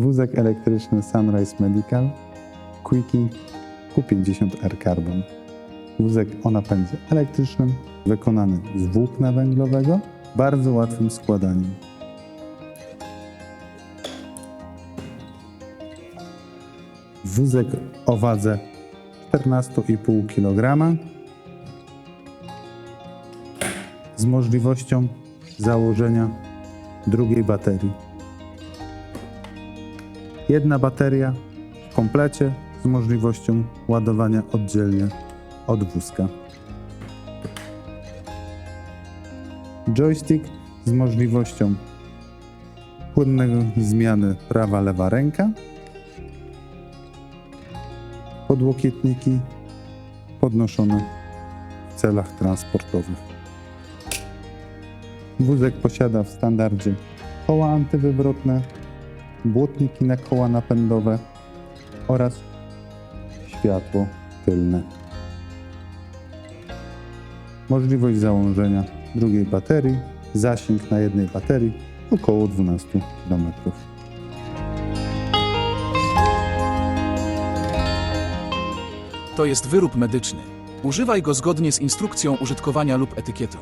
Wózek elektryczny Sunrise Medical Quickie Q50R Carbon. Wózek o napędzie elektrycznym, wykonany z włókna węglowego, bardzo łatwym składaniem. Wózek o wadze 14,5 kg z możliwością założenia drugiej baterii. Jedna bateria w komplecie z możliwością ładowania oddzielnie od wózka. Joystick z możliwością płynnego zmiany prawa-lewa ręka. Podłokietniki podnoszone w celach transportowych. Wózek posiada w standardzie koła antywywrotne, błotniki na koła napędowe oraz światło tylne. Możliwość założenia drugiej baterii, zasięg na jednej baterii około 12 km. To jest wyrób medyczny. Używaj go zgodnie z instrukcją użytkowania lub etykietą.